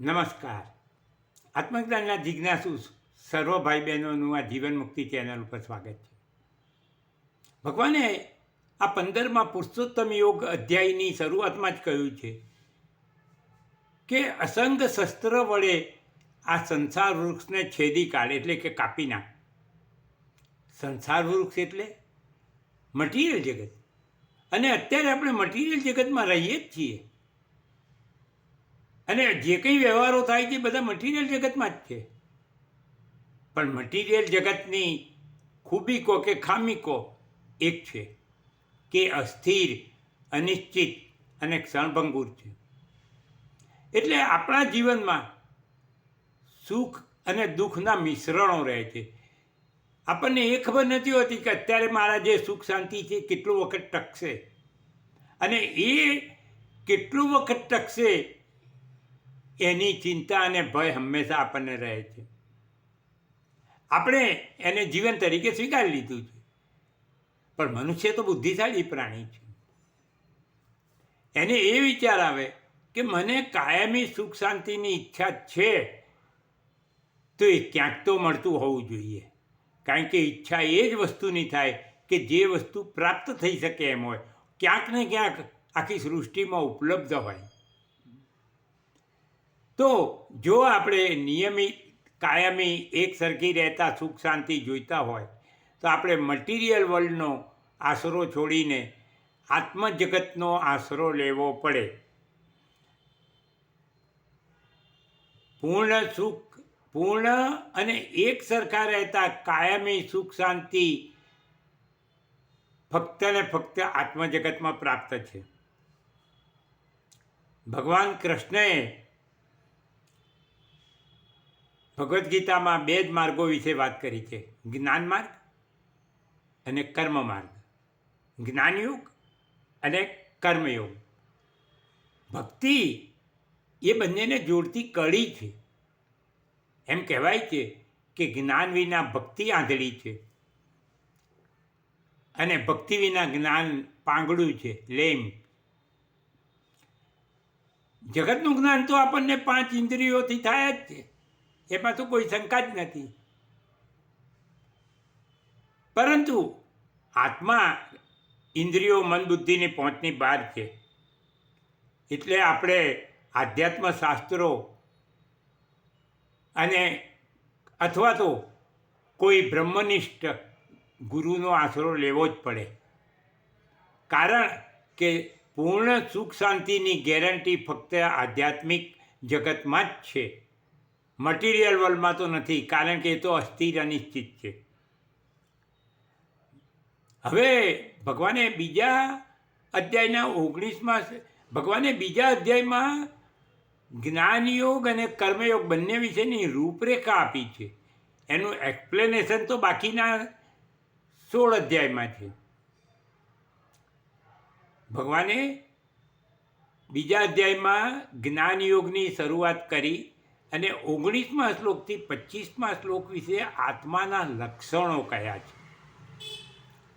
નમસ્કાર. આત્મજ્ઞાનના જિજ્ઞાસુ સર્વ ભાઈ બહેનોનું આ જીવન મુક્તિ ચેનલ ઉપર સ્વાગત છે. ભગવાને આ પંદરમાં પુરુષોત્તમ યોગ અધ્યાયની શરૂઆતમાં જ કહ્યું છે કે અસંગ શસ્ત્ર વડે આ સંસાર વૃક્ષને છેદી કાઢે, એટલે કે કાપી નાખ. સંસાર વૃક્ષ એટલે મટીરિયલ જગત. અને અત્યારે આપણે મટીરિયલ જગતમાં રહીએ જ છીએ. અને જે કંઈ વ્યવહારો થાય છે બધા મટીરિયલ જગતમાં જ છે. પણ મટીરિયલ જગતની ખૂબી કહો કે ખામી કહો એક છે કે અસ્થિર, અનિશ્ચિત અને ક્ષણભંગુર છે. એટલે આપણા જીવનમાં સુખ અને દુઃખના મિશ્રણો રહે છે. આપણને એ ખબર નથી હોતી કે અત્યારે મારા જે સુખ શાંતિ છે કેટલો વખત ટકશે. અને એ કેટલું વખત ટકશે એની ચિંતા અને ભય હંમેશા આપણને રહે છે. આપણે એને જીવન તરીકે સ્વીકારી લીધું છે. પણ મનુષ્ય તો બુદ્ધિશાળી પ્રાણી છે. એને એ વિચાર આવે કે મને કાયમી સુખ શાંતિની ઈચ્છા છે, તો એ ક્યાંક તો મળતું હોવું જોઈએ. કારણ કે ઈચ્છા એ જ વસ્તુની થાય કે જે વસ્તુ પ્રાપ્ત થઈ શકે એમ હોય. ક્યાંક ને ક્યાંક આખી સૃષ્ટિમાં ઉપલબ્ધ હોય. તો જો આપણે નિયમિત, કાયમી એક સરખી રહેતા, સુખ શાંતિ જોઈતા હોય, તો આપણે મટીરિયલ વર્લ્ડનો આશરો છોડીને આત્મજગતનો આશરો લેવો પડે. પૂર્ણ સુખ, પૂર્ણ અને એક સરખા રહેતા, કાયમી સુખ શાંતિ ફક્ત ને ફક્ત આત્મજગતમાં પ્રાપ્ત છે. ભગવાન કૃષ્ણએ ભગવદ્ ગીતામાં બે જ માર્ગો વિશે વાત કરી છે. જ્ઞાન માર્ગ અને કર્મ માર્ગ. જ્ઞાનયોગ અને કર્મયોગ. ભક્તિ એ બંનેને જોડતી કડી છે. એમ કહેવાય છે કે જ્ઞાન વિના ભક્તિ આંધળી છે. અને ભક્તિ વિના જ્ઞાન પાંગડું છે, લેમ. જગતનું જ્ઞાન તો આપણને પાંચ ઇન્દ્રિયોથી થાય જ છે. એમાં તો કોઈ શંકા જ નથી. પરંતુ આત્મા ઇન્દ્રિયો મન બુદ્ધિની પહોંચની બહાર છે. એટલે આપણે આધ્યાત્મ શાસ્ત્રો અને અથવા તો કોઈ બ્રહ્મનિષ્ઠ ગુરુનો આશરો લેવો જ પડે. કારણ કે પૂર્ણ સુખ શાંતિની ગેરંટી ફક્ત આધ્યાત્મિક જગતમાં જ છે. મટીરિયલ વર્લ્ડમાં તો નથી, કારણ કે એ તો અસ્થિર અનિશ્ચિત છે. હવે ભગવાને બીજા અધ્યાયના ઓગણીસમાં ભગવાને બીજા અધ્યાયમાં જ્ઞાનયોગ અને કર્મયોગ બંને વિશેની રૂપરેખા આપી છે. એનું એક્સપ્લેનેશન તો બાકીના સોળ અધ્યાયમાં છે. ભગવાને બીજા અધ્યાયમાં જ્ઞાનયોગની શરૂઆત કરી અને ઓગણીસમા શ્લોકથી પચીસમાં શ્લોક વિશે આત્માના લક્ષણો કયા છે?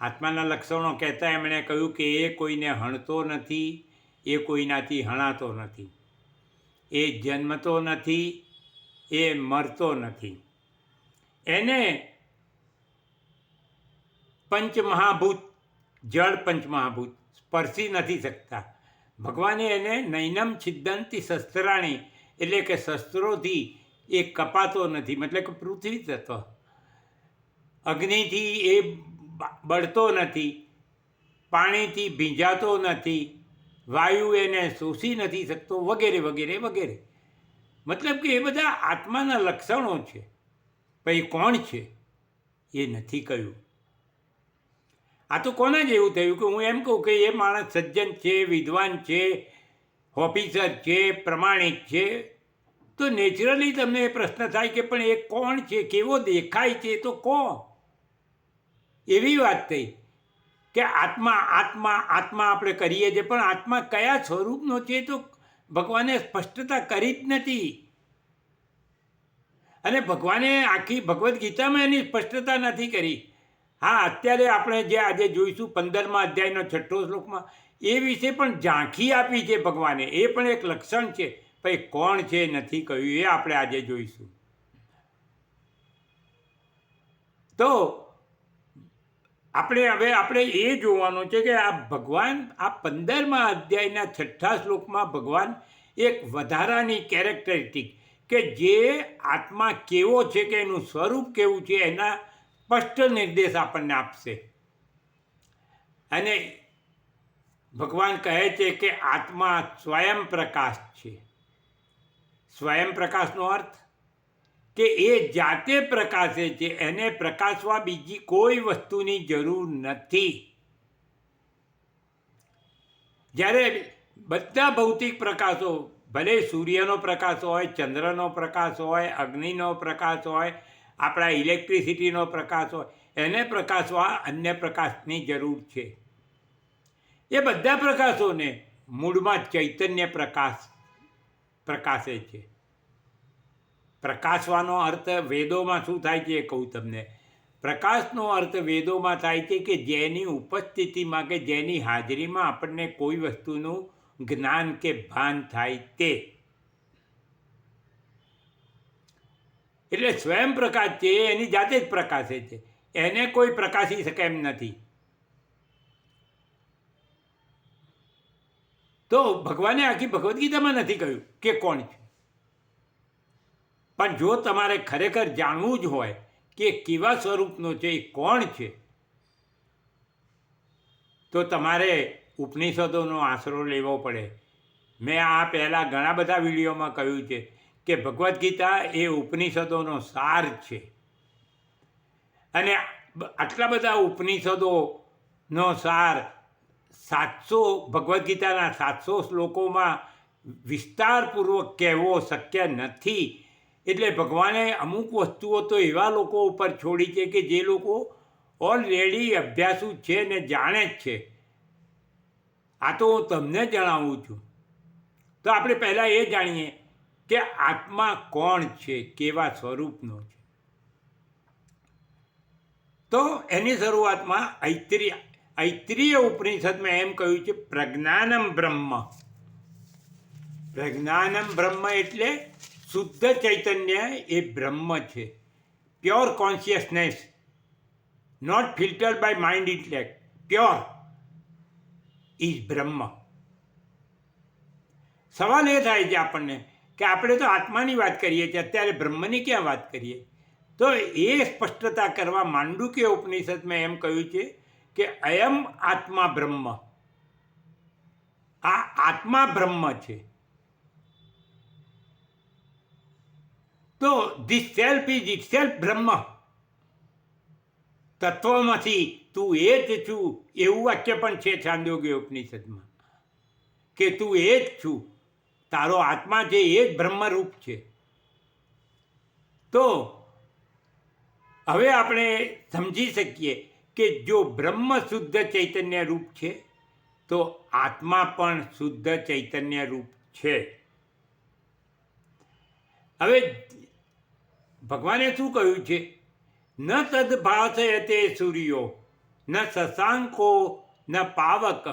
આત્માના લક્ષણો કહેતા એમણે કહ્યું કે એ કોઈને હણતો નથી, એ કોઈનાથી હણાતો નથી, એ જન્મતો નથી, એ મરતો નથી. એને પંચમહાભૂત, જળ પંચમહાભૂત સ્પર્શી નથી શકતા. ભગવાને એને નૈનમ છિદ્દંતી શસ્ત્રાણી એટલે કે શસ્ત્રોથી એ કપાતો નથી, મતલબ કે પૃથ્વી તત્વ અગ્નિથી એ બળતો નથી, પાણીથી ભીંજાતો નથી, વાયુ એને શોષી નથી શકતો, વગેરે વગેરે વગેરે. મતલબ કે એ બધા આત્માના લક્ષણો છે. પછી કોણ છે? એ નથી કહ્યું. આ તો કોના જેવું થયું કે હું એમ કહું કે એ માણસ સજ્જન છે, વિદ્વાન છે ઓફિસર છે પ્રમાણિક છે, તો નેચરલી તમને એ પ્રશ્ન થાય કે પણ એ કોણ છે, કેવો દેખાય છે, તો કોણ એવી વાત થઈ કે આત્મા આત્મા આત્મા આપણે કરીએ છીએ, પણ આત્મા કયા સ્વરૂપનો છે તો ભગવાને સ્પષ્ટતા કરી જ નથી. અને ભગવાને આખી ભગવદ્ ગીતામાં એની સ્પષ્ટતા નથી કરી. હા, અત્યારે આપણે જે આજે જોઈશું પંદરમા અધ્યાયનો છઠ્ઠો શ્લોકમાં એ વિશે પણ ઝાંખી આપી છે ભગવાને. એ પણ એક લક્ષણ છે. ભાઈ, કોણ છે નથી કહ્યું એ આપણે આજે જોઈશું. તો આપણે હવે આપણે એ જોવાનું છે કે આ ભગવાન, આ પંદરમા અધ્યાયના છઠ્ઠા શ્લોકમાં ભગવાન એક વધારાની કેરેક્ટરિસ્ટિક કે જે આત્મા કેવો છે કે એનું સ્વરૂપ કેવું છે એના સ્પષ્ટ નિર્દેશ આપણને આપશે. અને ભગવાન કહે છે કે આત્મા સ્વયં પ્રકાશ છે. સ્વયં પ્રકાશનો અર્થ કે એ જાતે પ્રકાશે છે, એને પ્રકાશવા બીજી કોઈ વસ્તુની જરૂર નથી. જ્યારે બધા ભૌતિક પ્રકાશો, ભલે સૂર્યનો પ્રકાશ હોય, ચંદ્રનો પ્રકાશ હોય, અગ્નિનો પ્રકાશ હોય, આપણા ઇલેક્ટ્રિસિટીનો પ્રકાશ હોય, એને પ્રકાશવા અન્ય પ્રકાશની જરૂર છે. એ બધા પ્રકાશોને મૂળમાં ચૈતન્ય પ્રકાશ પ્રકાશે છે. પ્રકાશવાનો અર્થ વેદોમાં શું થાય છે એ કહું તમને. પ્રકાશનો અર્થ વેદોમાં થાય છે કે જેની ઉપસ્થિતિમાં કે જેની હાજરીમાં આપણને કોઈ વસ્તુનું જ્ઞાન કે ભાન થાય તે. એટલે સ્વયં પ્રકાશ છે, એની જાતે જ પ્રકાશે છે. એને કોઈ પ્રકાશી શકે એમ નથી. તો ભગવાને આખી ભગવદ્ ગીતામાં નથી કહ્યું કે કોણ છે. પણ જો તમારે ખરેખર જાણવું જ હોય કે કેવા સ્વરૂપનો છે એ કોણ છે, તો તમારે ઉપનિષદોનો આશરો લેવો પડે. મેં આ પહેલાં ઘણા બધા વિડીયોમાં કહ્યું છે કે ભગવદ્ ગીતા એ ઉપનિષદોનો સાર છે. અને આટલા બધા ઉપનિષદોનો સાર સાતસો ભગવદ્ ગીતાના સાતસો શ્લોકોમાં વિસ્તારપૂર્વક કહેવો શક્ય નથી. એટલે ભગવાને અમુક વસ્તુઓ તો એવા લોકો ઉપર છોડી છે કે જે લોકો ઓલરેડી અભ્યાસુ છે ને જાણે જ છે. આ તો હું તમને જણાવું છું. તો આપણે પહેલાં એ જાણીએ કે આત્મા કોણ છે, કેવા સ્વરૂપનો છે. તો એની શરૂઆતમાં ઐત્રીય ઐત્રીય ઉપનિષદમાં એમ કહ્યું છે, પ્રજ્ઞાનમ બ્રહ્મ. પ્રજ્ઞાનમ બ્રહ્મ એટલે શુદ્ધ ચૈતન્ય એ બ્રહ્મ છે. Pure consciousness. Not filter by mind intellect pure is Brahm. સવાલ એ થાય છે આપણને કે આપણે તો આત્માની વાત કરીએ છીએ, અત્યારે બ્રહ્મની ક્યાં વાત કરીએ? તો એ સ્પષ્ટતા કરવા માંડુકીય ઉપનિષદમાં એમ કહ્યું છે કે અયમ આત્મા બ્રહ્મ. આ આત્મા બ્રહ્મ છે. તો this self is itself Brahm. તત્વમાંથી તું એ જ છું એવું વાક્ય પણ છે છાંદોગ્ય ઉપનિષદમાં. કે તું એ જ છું. તારો આત્મા છે એ જ બ્રહ્મરૂપ છે. તો હવે આપણે સમજી શકીએ કે જો બ્રહ્મ શુદ્ધ ચૈતન્ય રૂપ છે, તો આત્મા પણ શુદ્ધ ચૈતન્ય રૂપ છે. હવે ભગવાને શું કહ્યું છે? ન તદ તે સૂર્યો, ન શશાંકો, ન પાવક.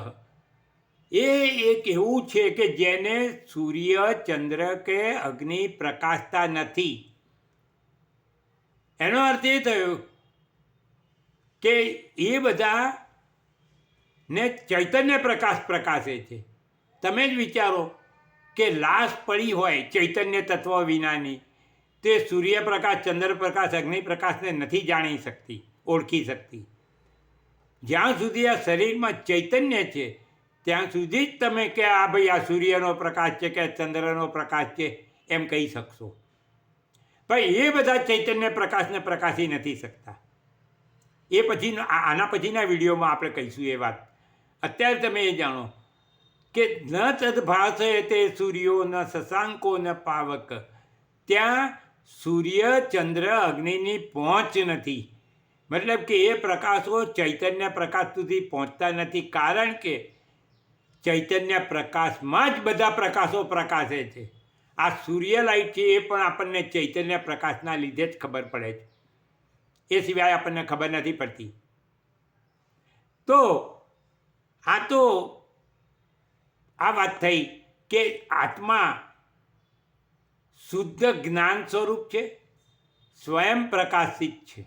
એ એક એવું છે કે જેને સૂર્ય, ચંદ્ર કે અગ્નિ પ્રકાશતા નથી. એનો અર્થ એ થયો કે એ બધા ને ચૈતન્ય પ્રકાશ પ્રકાશે છે. તમે જ વિચારો કે લાશ પડી હોય ચૈતન્ય તત્વ વિનાની, તે સૂર્યપ્રકાશ, ચંદ્રપ્રકાશ, અગ્નિપ્રકાશને નથી જાણી શકતી, ઓળખી શકતી. જ્યાં સુધી આ શરીરમાં ચૈતન્ય છે, ત્યાં સુધી જ તમે કે આ ભાઈ આ સૂર્યનો પ્રકાશ છે કે ચંદ્રનો પ્રકાશ છે, એમ કહી શકશો. પણ એ બધા ચૈતન્ય પ્રકાશને પ્રકાશી નથી શકતા. એ પછી આના પછીના વિડીયોમાં આપણે કહીશું એ વાત. અત્યારે તમે એ જાણો કે ન તદભાષે તે સૂર્યો, ન શશાંકો, ન પાવક. ત્યાં સૂર્ય, ચંદ્ર, અગ્નિની પહોંચ નથી. મતલબ કે એ પ્રકાશો ચૈતન્ય પ્રકાશ સુધી પહોંચતા નથી. કારણ કે ચૈતન્ય પ્રકાશમાં જ બધા પ્રકાશો પ્રકાશે છે. આ સૂર્ય લાઇટ છે એ પણ આપણને ચૈતન્ય પ્રકાશના લીધે જ ખબર પડે છે. એ સિવાય આપણને ખબર નથી પડતી. તો આ તો આ વાત થઈ કે આત્મા શુદ્ધ જ્ઞાન સ્વરૂપ છે, સ્વયં પ્રકાશિત છે,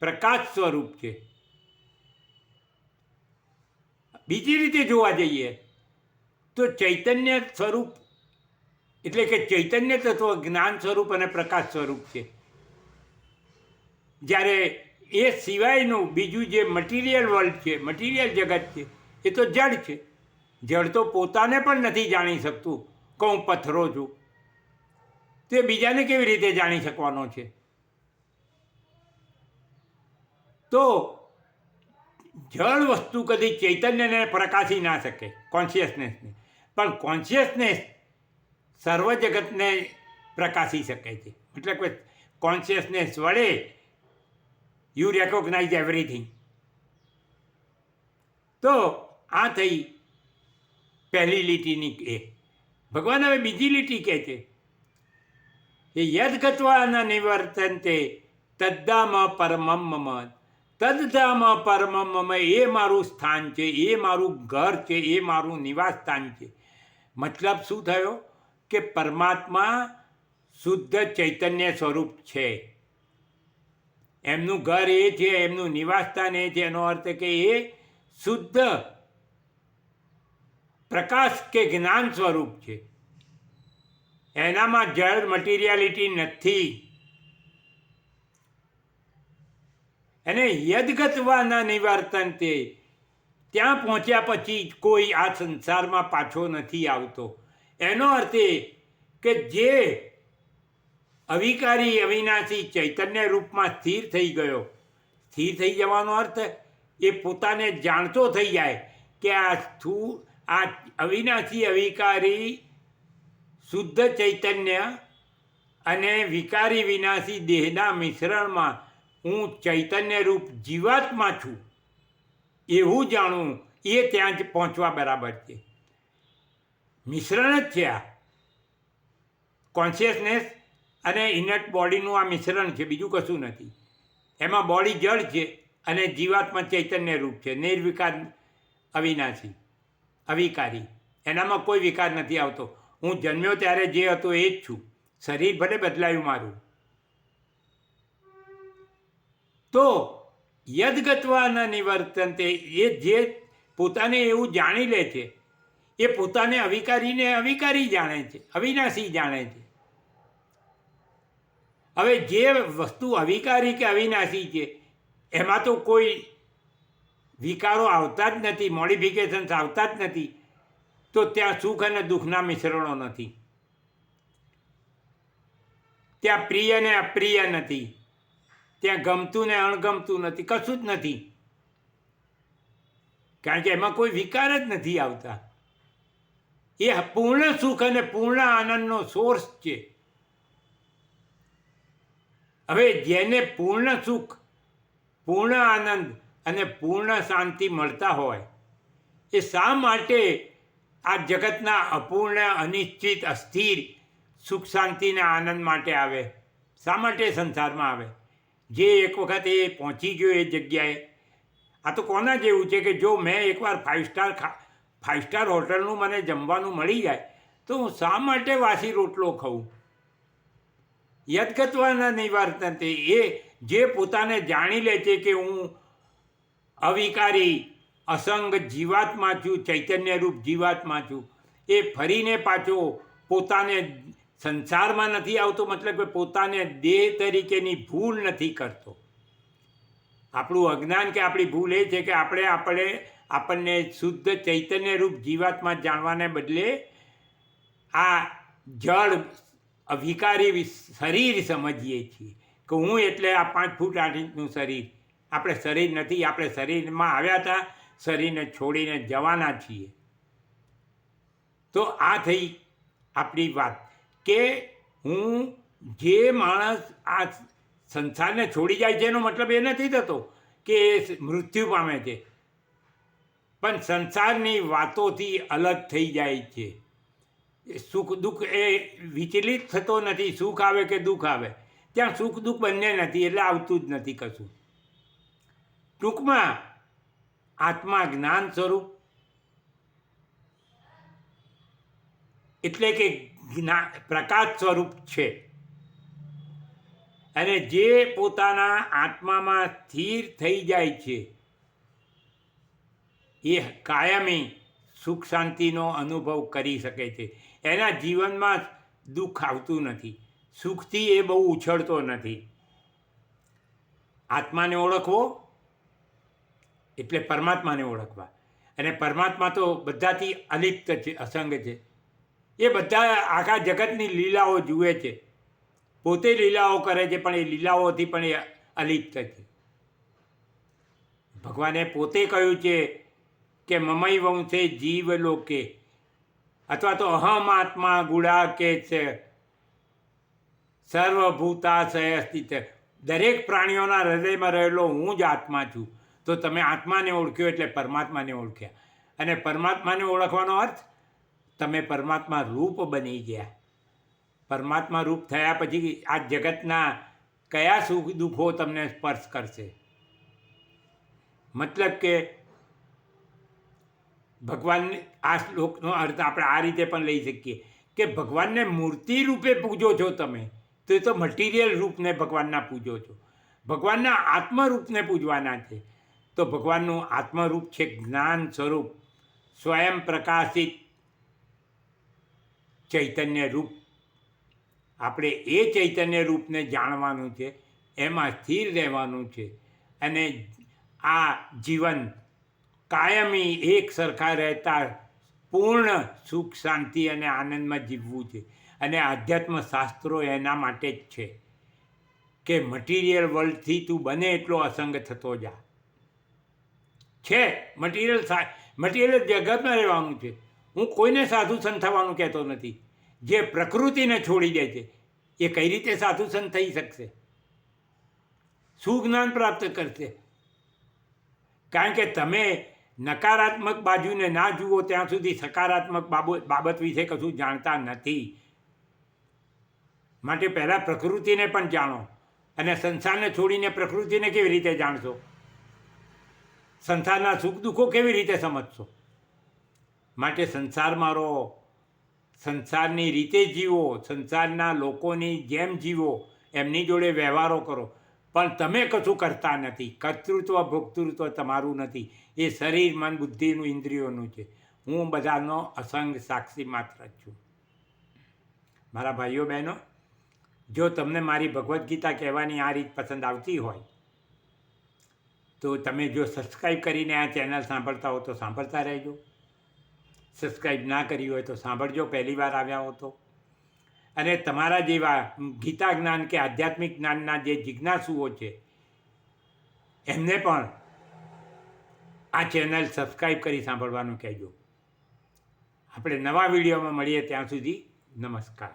પ્રકાશ સ્વરૂપ છે. બીજી રીતે જોવા જઈએ તો ચૈતન્ય સ્વરૂપ એટલે કે ચૈતન્ય તત્વ જ્ઞાન સ્વરૂપ અને પ્રકાશ સ્વરૂપ છે. જ્યારે એ સિવાયનું બીજું જે મટીરિયલ વર્લ્ડ છે મટીરિયલ જગત છે, એ તો જડ છે. જડ તો પોતાને પણ નથી જાણી શકતું કે હું પથ્થરો છું. તે બીજાને કેવી રીતે જાણી શકવાનો છે? તો જળ વસ્તુ કદી ચૈતન્યને પ્રકાશી ના શકે કોન્શિયસનેસને પણ કોન્શિયસનેસ સર્વ જગતને પ્રકાશી શકે છે. એટલે કે કોન્શિયસનેસ વડે યુ રેકોગ્નાઇઝ એવરીથિંગ તો આ થઈ પહેલી લીટીની એ. ભગવાન હવે બીજી લીટી કહે છે. એ યદગત્વા નિવર્તન તે તદ્દામ પરમમ મમ. તદ્દામાં પરમમ મમ. એ મારું સ્થાન છે, એ મારું ઘર છે, એ મારું નિવાસ સ્થાન છે. મતલબ શું થયો? કે પરમાત્મા શુદ્ધ ચૈતન્ય સ્વરૂપ છે. એમનું ઘર એ છે, એમનું નિવાસસ્થાન એ છે, એનો અર્થ કે એ શુદ્ધ પ્રકાશ કે જ્ઞાન સ્વરૂપ છે. એનામાં જળ મટીરિયાલિટી નથી. એને યદગતવાના નિવર્તન તે ત્યાં પહોંચ્યા પછી કોઈ આ સંસારમાં પાછો નથી આવતો. એનો અર્થ એ કે જે અવિકારી અવિનાશી ચૈતન્ય રૂપમાં સ્થિર થઈ ગયો. સ્થિર થઈ જવાનો અર્થ એ પોતાને જાણતો થઈ જાય કે આ સ્થૂ, આ અવિનાશી, અવિકારી, શુદ્ધ ચૈતન્ય અને વિકારી વિનાશી દેહના મિશ્રણમાં હું ચૈતન્ય રૂપ જીવાત્મા છું. એવું જાણવું એ ત્યાં જ પહોંચવા બરાબર છે. મિશ્રણ જ છે આ. કોન્શિયસનેસ અને ઇનટ બોડીનું આ મિશ્રણ છે, બીજું કશું નથી. એમાં બોડી જળ છે અને જીવાત્મા ચૈતન્ય રૂપ છે, નિર્વિકાર અવિનાશી, અવિકારી. એનામાં કોઈ વિકાર નથી આવતો. હું જન્મ્યો ત્યારે જે હતો એ જ છું. શરીર ભલે બદલાયું મારું. તો યદગતવાના નિવર્તન તે એ જે પોતાને એવું જાણી લે છે, એ પોતાને અવિકારીને અવિકારી જાણે છે, અવિનાશી જાણે છે. હવે જે વસ્તુ અવિકારી કે અવિનાશી છે, એમાં તો કોઈ વિકારો આવતા જ નથી, મોડિફિકેશન્સ આવતા જ નથી, તો ત્યાં સુખ અને દુઃખના મિશ્રણો નથી. ત્યાં પ્રિય ને અપ્રિય નથી, ત્યાં ગમતું ને અણગમતું નથી, કશું જ નથી. કારણ કે એમાં કોઈ વિકાર જ નથી આવતા. એ પૂર્ણ સુખ અને પૂર્ણ આનંદનો સોર્સ છે. હવે જેને પૂર્ણ સુખ, પૂર્ણ આનંદ અને પૂર્ણ શાંતિ મળતા હોય, એ શા માટે આ જગતના અપૂર્ણ, અનિશ્ચિત, અસ્થિર સુખ શાંતિના આનંદ માટે આવે? શા માટે સંસારમાં આવે? જે એક વખત એ પહોંચી ગયો એ જગ્યાએ. આ તો કોના જેવું છે કે જો મેં એકવાર ફાઇવ સ્ટાર ખા ફાઇવ સ્ટાર હોટલનું મને જમવાનું મળી જાય, તો હું શા માટે વાસી રોટલો ખાઉં? યદગત્વાના નિવાર્તન તે એ જે પોતાને જાણી લે છે કે હું અવિકારી, અસંગ જીવાત્મા છું ચૈતન્ય રૂપ જીવાત્મા છું, એ ફરીને પાછો પોતાને સંસારમાં નથી આવતો, મતલબ કે પોતાને દેહ તરીકેની ભૂલ નથી કરતો. આપણું અજ્ઞાન કે આપણી ભૂલ એ છે કે આપણે આપણે આપણને શુદ્ધ ચૈતન્ય રૂપ જીવાત્મા જાણવાને બદલે આ જળ વિકારી શરીર સમજીએ છીએ કે હું એટલે આ પાંચ ફૂટ આઠ ઇંચનું શરીર. આપણે શરીર નથી, આપણે શરીરમાં આવ્યા હતા, શરીરને છોડીને જવાના છીએ. તો આ થઈ આપણી વાત કે હું જે માણસ આ સંસારને છોડી જાય છે એનો મતલબ એ નથી થતો કે એ મૃત્યુ પામે છે. પણ સંસારની વાતોથી અલગ થઈ જાય છે. સુખ દુઃખ એ વિચલિત થતો નથી, સુખ આવે કે દુઃખ આવે. ત્યાં સુખ દુઃખ બંને નથી, એટલે આવતું જ નથી કશું. ટૂંકમાં આત્મા જ્ઞાન સ્વરૂપ એટલે કે જ્ઞા, પ્રકાશ સ્વરૂપ છે. અને જે પોતાના આત્મામાં સ્થિર થઈ જાય છે, એ કાયમી સુખ શાંતિનો અનુભવ કરી શકે છે. એના જીવનમાં દુઃખ આવતું નથી. સુખથી એ બહુ ઉછળતો નથી. આત્માને ઓળખવો એટલે પરમાત્માને ઓળખવા. અને પરમાત્મા તો બધાથી અલિપ્ત છે, અસંગ છે. એ બધા આખા જગતની લીલાઓ જુએ છે. પોતે લીલાઓ કરે છે, પણ એ લીલાઓથી પણ એ અલિપ્ત છે. ભગવાને પોતે કહ્યું છે કે મમઈ વંશે જીવ લોકે અથવા તો અહમ આત્મા ગુડા કે છે. સર્વભૂતાશય અસ્તિત્વ દરેક પ્રાણીઓના હૃદયમાં રહેલો હું જ આત્મા છું. તો તમે આત્માને ઓળખ્યો એટલે પરમાત્માને ઓળખ્યા. અને પરમાત્માને ઓળખવાનો અર્થ, તમે પરમાત્મા રૂપ બની ગયા. પરમાત્મા રૂપ થયા પછી આ જગતના કયા સુખ દુઃખો તમને સ્પર્શ કરશે? મતલબ કે ભગવાન આ શ્લોકનો અર્થ આપણે આ રીતે પણ લઈ શકીએ. કે ભગવાનને મૂર્તિ રૂપે પૂજો છો તમે, તો એ તો મટીરિયલ રૂપને ભગવાનના પૂજો છો. ભગવાનના આત્મરૂપને પૂજવાના છે. તો ભગવાનનું આત્મરૂપ છે જ્ઞાન સ્વરૂપ, સ્વયં પ્રકાશિત ચૈતન્ય રૂપ. આપણે એ ચૈતન્ય રૂપને જાણવાનું છે, એમાં સ્થિર રહેવાનું છે. અને આ જીવન કાયમી એક સરખા રહેતા પૂર્ણ સુખ, શાંતિ અને આનંદમાં જીવવું છે. અને આધ્યાત્મ શાસ્ત્રો એના માટે જ છે કે મટીરિયલ વર્લ્ડથી તું બને એટલો અસંગ થતો જા. છે મટીરિયલ મટીરિયલ જગતમાં રહેવાનું છે. હું કોઈને સાધુ સંત થવાનું કહેતો નથી. જે પ્રકૃતિને છોડી દે છે, એ કઈ રીતે સાધુ સંત થઈ શકશે? સુજ્ઞાન પ્રાપ્ત કરશે. કારણ કે તમે નકારાત્મક બાજુને ના જુઓ, ત્યાં સુધી સકારાત્મક બાબત બાબત વિશે કશું જાણતા નથી. માટે પહેલાં પ્રકૃતિને પણ જાણો અને સંસારને છોડીને પ્રકૃતિને કેવી રીતે જાણશો? સંસારના સુખ દુઃખો કેવી રીતે સમજશો? માટે સંસારમાં રહો. સંસારની રીતે જીવો. સંસારના લોકોની જેમ જીવો. એમની જોડે વ્યવહારો કરો. પણ તમે કશું કરતા નથી. કર્તૃત્વ, ભોક્તૃત્વ તમારું નથી. એ શરીર, મન, બુદ્ધિનું, ઇન્દ્રિયોનું છે. હું બધાનો અસંગ સાક્ષી માત્ર છું. મારા ભાઈઓ, બહેનો, જો તમને મારી ભગવદ્ ગીતા કહેવાની આ રીત પસંદ આવતી હોય, તો તમે જો સબસ્ક્રાઈબ કરીને આ ચેનલ સાંભળતા હો તો સાંભળતા રહેજો. સબસ્ક્રાઈબ ના કરી હોય તો સાંભળજો. પહેલી વાર આવ્યા હો તો. અને તમારા જેવા ગીતા જ્ઞાન કે આધ્યાત્મિક જ્ઞાનના જે જિજ્ઞાસુઓ છે, એમને પણ આ ચેનલ સબસ્ક્રાઈબ કરી સાંભળવાનું કહેજો. આપણે નવા વિડીયોમાં મળીએ ત્યાં સુધી નમસ્કાર.